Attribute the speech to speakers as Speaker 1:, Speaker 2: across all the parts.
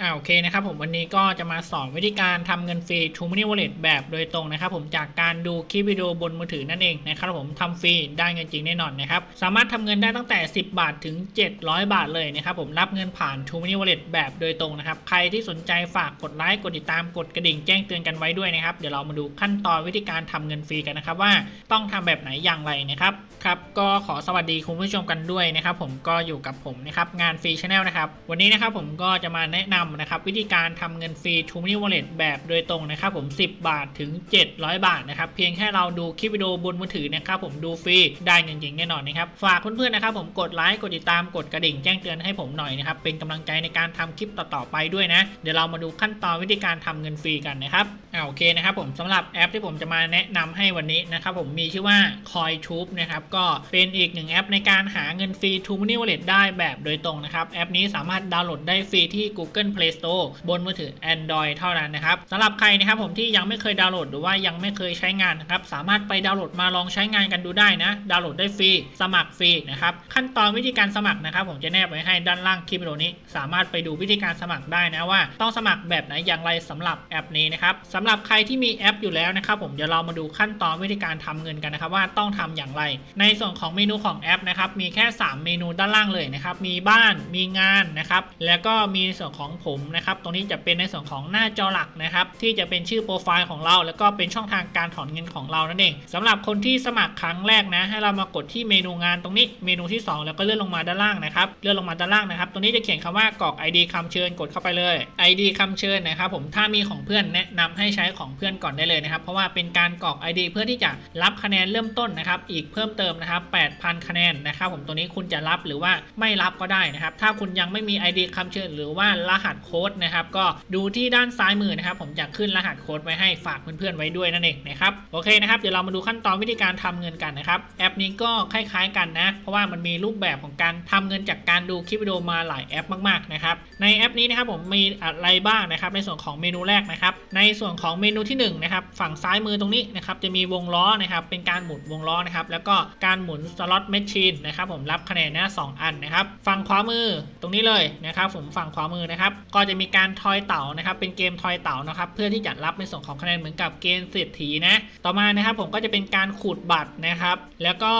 Speaker 1: อ่าโอเคนะครับผมวันนี้ก็จะมาสอนวิธีการทำเงินฟรี True Money Wallet แบบโดยตรงนะครับผมจากการดูคลิปวิดีโอบนมือถือนั่นเองนะครับผมทำฟรีได้เงินจริงแน่นอนนะครับสามารถทำเงินได้ตั้งแต่ 10 บาทถึง 700 บาทเลยนะครับผมรับเงินผ่าน True Money Wallet แบบโดยตรงนะครับใครที่สนใจฝากกดไลค์กดติดตามกดกระดิ่งแจ้งเตือนกันไว้ด้วยนะครับเดี๋ยวเรามาดูขั้นตอนวิธีการทำเงินฟรีกันนะครับว่าต้องทำแบบไหนอย่างไรนะครับ ครับก็ขอสวัสดีคุณผู้ชมกันด้วยนะครับ ผมก็อยู่กับผมนะครับงานฟรีชาแนลนะครับวันนี้นะครับผมก็จะมาแนะนำนะครับวิธีการทำเงินฟรี True Money Wallet แบบโดยตรงนะครับ ผม 10 บาทถึง 700 บาทนะครับเพียงแค่เราดูคลิปวิดีโอบนมือถือนะครับผมดูฟรีได้เงินจริงแน่นอนนะครับฝากเพื่อนๆนะครับผมกดไลค์กดติดตามกดกระดิ่งแจ้งเตือนให้ผมหน่อยนะครับเป็นกำลังใจในการทำคลิปต่อๆไปด้วยนะ เดี๋ยวเรามาดูขั้นตอนวิธีการทำเงินฟรีกันนะครับอ่าโอเคนะครับผมสำหรับแอปที่ผมจะมาแนะนำให้วันนี้นะครับผมมีชื่อว่า CoinTube นะครับก็เป็นอีกหนึ่งแอปในการหาเงินฟรี True Money Wallet ได้แบบโดยตรงนะครับ แอปนี้สามารถดาวน์โหลดได้ฟรีที่ Google Play Store บนมือถือ Android เท่านั้นนะครับสำหรับใครนะครับผมที่ยังไม่เคยดาวน์โหลดหรือว่ายังไม่เคยใช้งานนะครับสามารถไปดาวน์โหลดมาลองใช้งานกันดูได้นะ ดาวน์โหลดได้ฟรีสมัครฟรีนะครับขั้นตอนวิธีการสมัครนะครับ ผมจะแนบไว้ให้ด้านล่างคลิปวิดีโอนี้ สามารถไปดูวิธีการสมัครได้นะว่า ต้องสมัครแบบไหนอย่างไรสำหรับแอปนี้นะครับสำหรับใครที่มีแอปอยู่แล้วนะครับผมเดี๋ยวเรามาดูขั้นตอนวิธีการทำเงินกันนะครับว่าต้องทำอย่างไรในส่วนของเมนูของแอปนะครับมีแค่ 3 เมนูด้านล่างเลยนะครับมีบ้านมีงานนะครับแล้วก็มีส่วนของผมนะครับตรงนี้จะเป็นในส่วนของหน้าจอหลักนะครับที่จะเป็นชื่อโปรไฟล์ของเรา แล้วก็เป็นช่องทางการถอนเงินของเรานั่นเองสำหรับคนที่สมัครครั้งแรกนะให้เรามากดที่เมนูงานตรงนี้เมนูที่ 2 แล้วก็เลื่อนลงมาด้านล่างนะครับเลื่อนลงมาด้านล่างนะครับตรงนี้จะเขียนคำว่ากรอก ID คำเชิญกดเข้าไปเลย ID คำเชิญนะครับผมถ้ามีของเพื่อนแนะนำให้ใช้ของเพื่อนก่อนได้เลยนะครับเพราะว่าเป็นการกรอก ID เพื่อที่จะรับคะแนนเริ่มต้นนะครับอีกเพิ่มเติมนะครับ 8,000 คะแนนนะครับผมตัวนี้คุณจะรับหรือว่าไม่รับก็ได้นะครับ ถ้าคุณยังไม่มี ID คำเชิญหรือว่ารหัสโค้ดนะครับ ก็ดูที่ด้านซ้ายมือนะครับ ผมจะขึ้นรหัสโค้ดไว้ให้ฝากเพื่อนๆไว้ด้วยนั่นเองนะครับ โอเคนะครับ เดี๋ยวเรามาดูขั้นตอนวิธีการทำเงินกันนะครับ แอปนี้ก็คล้ายๆกันนะ เพราะว่ามันมีรูปแบบของการทำเงินจากการดูคลิปวิดีโอมาหลายแอปมากๆนะครับ ในแอปนี้นะครับผมมีอะไรบ้างนะครับ ในส่วนของเมนูแรกนะครับ ในส่วนของเมนูที่หนึ่งนะครับ ฝั่งซ้ายมือตรงนี้นะครับ จะมีวงล้อนะครับ เป็นการหมุนวงล้อนะครับ แล้วก็การหมุนสล็อตแมชชีนนะครับผมรับคะแนนนะสองอันนะครับฝั่งขวามือตรงนี้เลยนะครับผมฝั่งขวามือนะครับก็จะมีการทอยเต่านะครับเป็นเกมทอยเต่านะครับเพื่อที่จะรับในส่วนของคะแนนเหมือนกับเกมเศรษฐีนะต่อมานะครับผมก็จะเป็นการขูดบัตรนะครับแล้วก็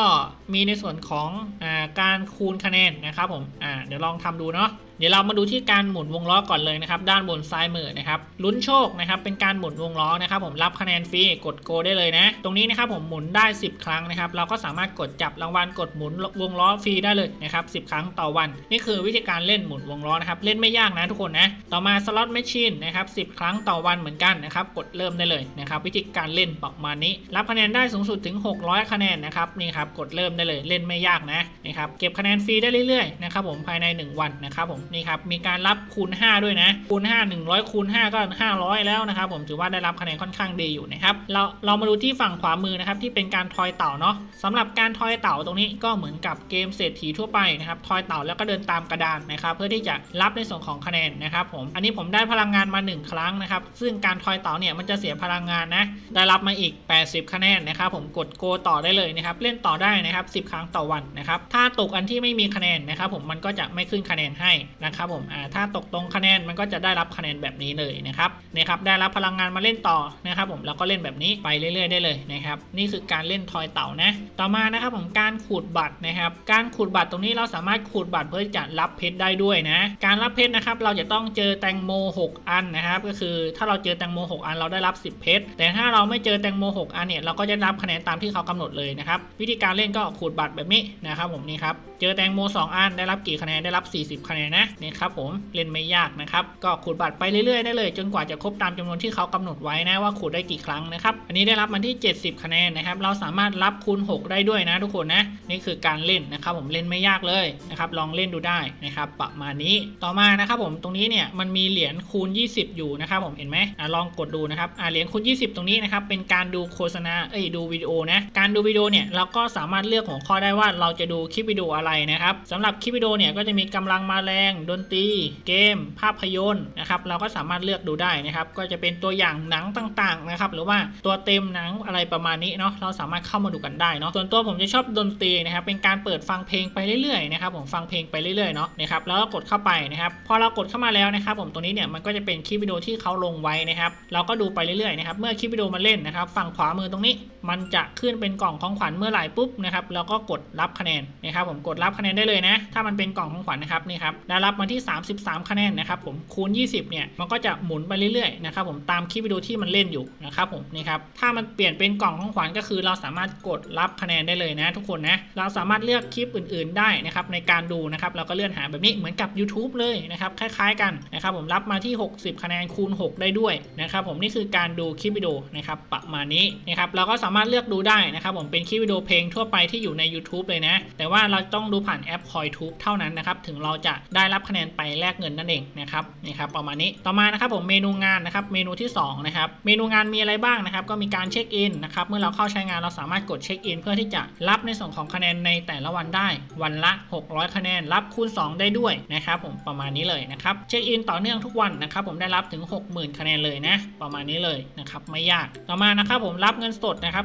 Speaker 1: มีในส่วนของอการคูณคะแนนนะครับผมเดี๋ยวลองทำดูเนาะเดี๋ยวเรามาดูที่การหมุนวงล้อก่อนเลยนะครับ ด้านบนซ้ายมือนะครับลุ้นโชคนะครับเป็นการหมุนวงล้อนะครับ ผมรับคะแนนฟรีกดโกได้เลยนะ ตรงนี้นะครับผมหมุนได้ 10 ครั้งนะครับ เราก็สามารถกดจับรางวัลกดหมุนวงล้อฟรีได้เลยนะครับ10 ครั้งต่อวัน นี่คือวิธีการเล่นหมุนวงล้อนะครับเล่นไม่ยากนะทุกคนนะต่อมาสล็อตแมชชีนนะครับ10 ครั้งต่อวันเหมือนกันนะครับกดเริ่มได้เลยนะครับ วิธีการเล่นประมาณนี้ รับคะแนนได้สูงสุดถึง 600 คะแนนนะครับนี่ครับกดเริ่มได้เลยเล่นไม่ยากนะนะครับเก็บคะแนนฟรีได้เรื่อยๆนะครับผมภายใน 1 วันนะครับผมนี่ครับมีการรับคูณ 5 ด้วยนะคูณ 5 100คูณ5ก็ 500 แล้วนะครับผมถือว่าได้รับคะแนนค่อนข้างดีอยู่นะครับเราเรามาดูที่ฝั่งขวามือนะครับที่เป็นการทอยเต่าเนาะสำหรับการทอยเต่าตรงนี้ก็เหมือนกับเกมเศรษฐีทั่วไปนะครับทอยเต่าแล้วก็เดินตามกระดานนะครับเพื่อที่จะรับในส่วนของคะแนนนะครับผมอันนี้ผมได้พลังงานมา 1 ครั้งนะครับซึ่งการทอยเต่าเนี่ยมันจะเสียพลังงานนะได้รับมาอีก 80 คะแนนนะครับผมกดโกต่อได้เลยนะครับเล่นต่อได้นะครับ10 ครั้งต่อวันนะครับ ถ้าตกอันที่ไม่มีคะแนนนะครับ ผมมันก็จะไม่ขึ้นคะแนนให้นะครับผมถ้าตกตรงคะแนนมันก็จะได้รับคะแนนแบบนี้เลยนะครับนะครับได้รับพลังงานมาเล่นต่อนะครับ ผมแล้วก็เล่นแบบนี้ไปเรื่อยๆได้เลยนะครับ นี่คือการเล่นทอยเต่านะ ต่อมานะครับผมการขูดบัตรนะครับ การขูดบัตรตรงนี้เราสามารถขูดบัตรเพื่อจะรับเพชรได้ด้วยนะการรับเพชรนะครับเราจะต้องเจอแตงโม 6 อันนะครับก็คือถ้าเราเจอแตงโม 6 อันเราได้รับ 10 เพชรแต่ถ้าเราไม่เจอแตงโม 6 อันเนี่ยเราก็จะรับคะแนนตามที่เขากำหนดเลยนะครับวิธีการเล่นก็ขูดบัตรแบบนี้นะครับผมนี่ครับเจอแตงโม 2 อันได้รับกี่คะแนนได้รับ 40 คะแนนนะนี่ครับผมเล่นไม่ยากนะครับก็ขูดบัตรไปเรื่อยๆได้เลย จนกว่าจะครบตามจำนวนที่เขากำหนดไว้นะว่าขูดได้กี่ครั้งนะครับอันนี้ได้รับมันที่ 70 คะแนนนะครับเราสามารถรับคูณ 6 ได้ด้วยนะทุกคนนะนี่คือการเล่นนะครับผมเล่นไม่ยากเลยนะครับลองเล่นดูได้นะครับประมาณนี้ต่อมานะครับผมตรงนี้เนี่ยมันมีเหรียญคูณ 20 อยู่นะครับผมเห็นไหมอะลองกดดูนะครับอะเหรียญคูณ 20 ตรงนี้นะครับเป็นการดูโฆษณาเอ้ยดูวิดีโอนะการดูวิดีโอเนี่ยเราก็สามารถเลือกหัวข้อได้ว่าเราจะดูคลิปวิดีโออะไรนะครับสำหรับคลิปวิดีโอเนี่ยก็จะมีกำลังมาแรง ดนตรี เกม ภาพยนตร์นะครับเราก็สามารถเลือกดูได้นะครับก็จะเป็นตัวอย่างหนังต่างๆนะครับหรือว่าตัวเต็มหนังอะไรประมาณนี้เนาะเราสามารถเข้ามาดูกันได้เนาะส่วนตัวผมจะชอบดนตรีนะครับเป็นการเปิดฟังเพลงไปเรื่อยๆนะครับผมฟังเพลงไปเรื่อยๆเนาะนะครับแล้วก็กดเข้าไปนะครับพอเรากดเข้ามาแล้วนะครับผมตรงนี้เนี่ยมันก็จะเป็นคลิปวิดีโอที่เขาลงไว้นะครับเราก็ดูไปเรื่อยๆนะครับเมื่อคลิปวิดีโอมันเล่นนะครับฝั่งขวามือตรงนี้ มันจะขึ้นเป็นกล่องของขวัญเมื่อไหร่ปุ๊บนะครับแล้วก็กดรับคะแนนนะครับผมกดรับคะแนนได้เลยนะ ถ้ามันเป็นกล่องของขวัญนะครับนี่ครับได้รับมาที่ 33 คะแนนนะครับผมคูณ 20 เนี่ยมันก็จะหมุนไปเรื่อยๆนะครับผมตามคลิปวิดีโอที่มันเล่นอยู่นะครับผมนี่ครับถ้ามันเปลี่ยนเป็นกล่องของขวัญก็คือ เราสามารถกดรับคะแนนได้เลยนะ ทุกคนนะเราสามารถเลือกคลิปอื่น ๆ ได้นะครับในการดูนะครับเราก็เลื่อนหาแบบนี้เหมือนกับ YouTube เลยนะครับคล้ายๆกันนะครับผมรับมาที่ 60 คะแนนคูณ 6 ได้ด้วยนะครับผมนี่คือการดูคลิปวิดีโอนะครับประมาณนี้นะครับเราก็สามารถเลือกดูได้นะครับผมเป็นคลิปวิดีโอเพลงทั่วไปที่อยู่ใน YouTube เลยนะ แต่ว่าเราต้องดูผ่านแอป c o i t u b e เท่านั้นนะครับ ถึงเราจะได้รับคะแนนไปแลกเงินนั่นเองนะครับนี่ครับประมาณนี้ต่อมานะครับผมเมนูงานนะครับเมนูที่สองนะครับเมนูงานมีอะไรบ้างนะครับก็มีการเช็คอินนะครับเมื่อเราเข้าใช้งานเราสามารถกดเช็คอินเพื่อที่จะรับในส่วนของคะแนนในแต่ละวันได้ วันละ 600 คะแนนรับคูณ 2 ได้ด้วยนะครับผมประมาณนี้เลยนะครับเช็คอินต่อเนื่องทุกวันนะครับผมได้รับถึง 60,000 คะแนนเลยนะประมาณนี้เลยนะครับไม่ยากต่อมานะครับผมรับเงินสดนะครับ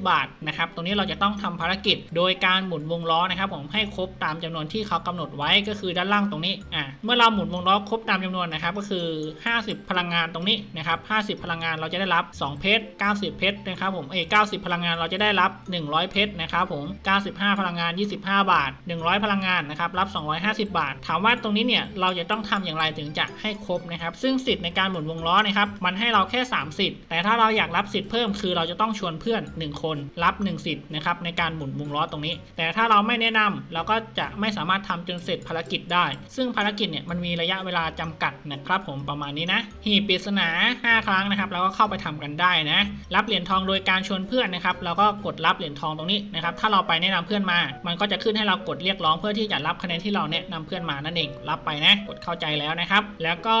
Speaker 1: 250 บาทนะครับตรงนี้เราจะต้องทำภารกิจ โดยการหมุนวงล้อนะครับผมให้ครบตามจำนวนที่เขากำหนดไว้ก็คือด้านล่างตรงนี้อะเมื่อเราหมุนวงล้อครบตามจำนวนนะครับก็คือ 50 พลังงานตรงนี้นะครับ50 พลังงานเราจะได้รับ 2 เพชร90 เพชรนะครับผมเอย90 พลังงานเราจะได้รับ 100 เพชรนะครับผม 95 พลังงาน 25 บาท 100 พลังงานนะครับรับ 250 บาท ถามว่าตรงนี้เนี่ยเราจะต้องทำอย่างไรถึงจะให้ครบนะครับซึ่งสิทธิ์ในการหมุนวงล้อนะครับมันให้เราแค่ 3 สิทธิ์แต่ถ้าเราอยากรับสิทธิ์เพิ่มคือเราจะต้องชวนเพื่อน 1 คนรับ 1 สิทธิ์นะครับในการหมุนวงล้อตรงนี้ แต่ถ้าเราไม่แนะนำเราก็จะไม่สามารถทำจนเสร็จภารกิจได้ ซึ่งภารกิจเนี่ยมันมีระยะเวลาจำกัดนะครับผมประมาณนี้นะหีบปริศนา 5 ครั้งนะครับเราก็เข้าไปทำกันได้นะ รับเหรียญทองโดยการชวนเพื่อนนะครับเราก็กดรับเหรียญทองตรงนี้นะครับถ้าเราไปแนะนำเพื่อนมา มันก็จะขึ้นให้เรากดเรียกร้องเพื่อที่จะรับคะแนนที่เราแนะนำเพื่อนมานั่นเองรับไปนะกดเข้าใจแล้วนะครับ แล้วก็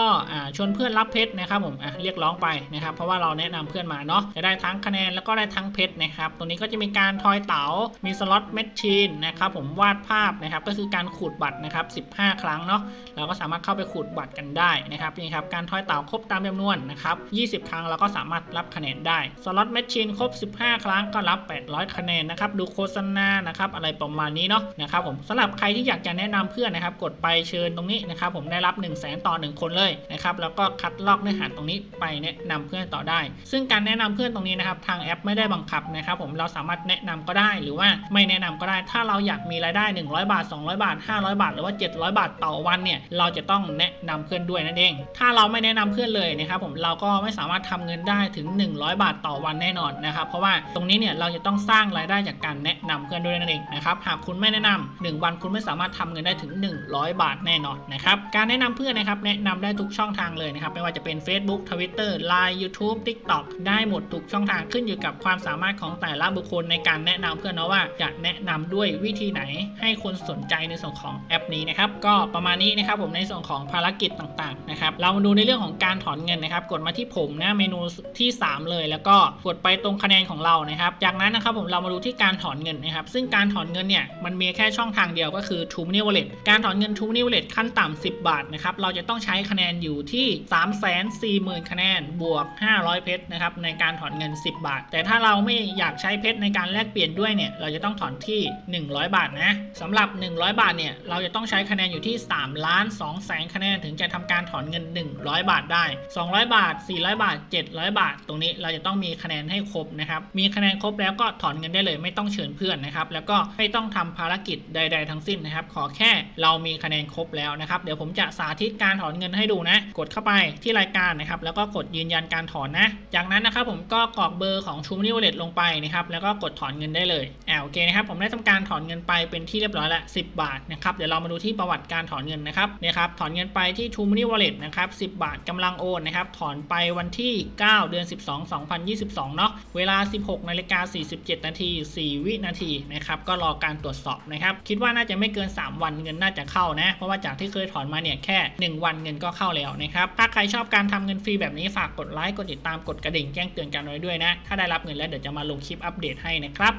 Speaker 1: ชวนเพื่อนรับเพชรนะครับผมเรียกร้องไปนะครับ เพราะว่าเราแนะนำเพื่อนมาเนาะจะได้ทั้งคะแนนแล้วก็ได้ทั้งเพชรนะครับตรงนี้ก็จะมีการทอยเต๋ามีสล็อตแมชชีนนะครับผมวาดภาพนะครับก็คือการขูดบัตรนะครับ 15 ครั้งเนาะเราก็สามารถเข้าไปขูดบัตรกันได้นะครับนี่ครับการทอยเต๋าครบตามจำนวนนะครับ 20 ครั้งเราก็สามารถรับคะแนนได้สล็อตแมชชีนครบ 15 ครั้งก็รับ 800 คะแนนนะครับดูโฆษณานะครับอะไรประมาณนี้เนาะนะครับผมสำหรับใครที่อยากจะแนะนำเพื่อนนะครับกดไปเชิญตรงนี้นะครับผมได้รับ 1 0 0 0 0แต่อ 1 คนเลยนะครับแล้วก็คัดลอกเนื้อหาตรงนี้ไปแนะนำเพื่อนต่อได้ ซึ่งการแนะนำเพื่อนตรงนี้นะครับทางแอปไม่ได้บังคับนะครับผมเราสามารถแนะนำก็ได้หรือว่าไม่แนะนำก็ได้ ถ้าเราอยากมีรายได้ 100 บาท 200 บาท 500 บาท หรือว่า 700 บาทต่อวันเนี่ยเราจะต้องแนะนำเพื่อนด้วยนั่นเอง ถ้าเราไม่แนะนำเพื่อนเลยนะครับผมเราก็ไม่สามารถทำเงินได้ถึง 100 บาทต่อวันแน่นอนนะครับเพราะว่าตรงนี้เนี่ยเราจะต้องสร้างรายได้จากการแนะนำเพื่อนด้วยนั่นเองนะครับหากคุณไม่แนะนำหนึ่งวันคุณไม่สามารถทำเงินได้ถึง 100 บาทแน่นอนนะครับการแนะนำเพื่อนนะครับแนะนำได้ทุกช่องทางเลยนะครับไม่ว่าจะเป็น Facebook Twitter Line YouTube TikTok ได้หมดทุกช่องทางขึ้นอยู่กับความสามารถของแต่ละบุคคลในการแนะนำเพื่อนเนาะว่าจะแนะนำด้วยวิธีไหนให้คนสนใจในส่วนของแอปนี้นะครับ ก็ประมาณนี้นะครับผมในส่วนของภารกิจต่างๆนะครับเรามาดูในเรื่องของการถอนเงินนะครับ กดมาที่ผมนะเมนูที่ 3 เลย แล้วก็กดไปตรงคะแนนของเรานะครับ จากนั้นนะครับผมเรามาดูที่การถอนเงินนะครับ ซึ่งการถอนเงินเนี่ยมันมีแค่ช่องทางเดียวก็คือ True Money Wallet การถอนเงิน True Money Wallet ขั้นต่ำ10 บาทนะครับเราจะต้องใช้คะแนนอยู่ที่ 3 4 0 0 0 0 คะแนนบวก 500 เพชรนะครับในการถอนเงิน 10 บาท แต่ถ้าเราไม่อยากใช้เพชรในการแลกเปลี่ยนด้วยเนี่ยเราจะต้องถอนที่ 100 บาทนะสำหรับ 100 บาทเนี่ยเราจะต้องใช้คะแนนอยู่ที่3ล้าน2แสนคะแนนถึงจะทำการถอนเงิน 100 บาทได้ 200 บาท 400 บาท 700 บาท ตรงนี้เราจะต้องมีคะแนนให้ครบนะครับมีคะแนนครบแล้วก็ถอนเงินได้เลย ไม่ต้องเชิญเพื่อนนะครับแล้วก็ไม่ต้องทำภารกิจใด ๆ ทั้งสิ้นนะครับ ขอแค่เรามีคะแนนครบแล้วนะครับเดี๋ยวผมจะสาธิตการถอนเงินให้ดูนะ กดเข้าไปที่รายการนะครับแล้วก็กดยืนยันการถอนนะ จากนั้นนะครับผมก็กรอกเบอร์ของ True Money Wallet ลงไปนะครับแล้วก็กดถอนเงินได้เลยอ่าโอเคนะครับผมได้ทำการถอนเงินไปเป็นที่เรียบร้อยล้ว10 บาทนะครับเดี๋ยวเรามาดูที่ประวัติการถอนเงินนะครับเนี่ยครับถอนเงินไปที่ True Money Wallet นะครับ10 บาทกำลังโอนนะครับถอนไปวันที่ 9 เดือน 12 2022 เนาะเวลา 16นาฬิกา47 นาที 4 วินาทีนะครับก็รอการตรวจสอบนะครับคิดว่าน่าจะไม่เกิน 3 วันเงินน่าจะเข้านะ เพราะว่าจากที่เคยถอนมาเนี่ยแค่ 1 วันเงินก็เข้าแล้วนะครับถ้าใครชอบการทำเงินฟรีแบบนี้ฝากกดไลค์กดติดตามกดกระดิ่งแจ้งเตือนกันไว้ด้วยนะถ้าได้รับเงินแล้วเดี๋ยวจะมาลงคลิปอัปเดตให้นะครับ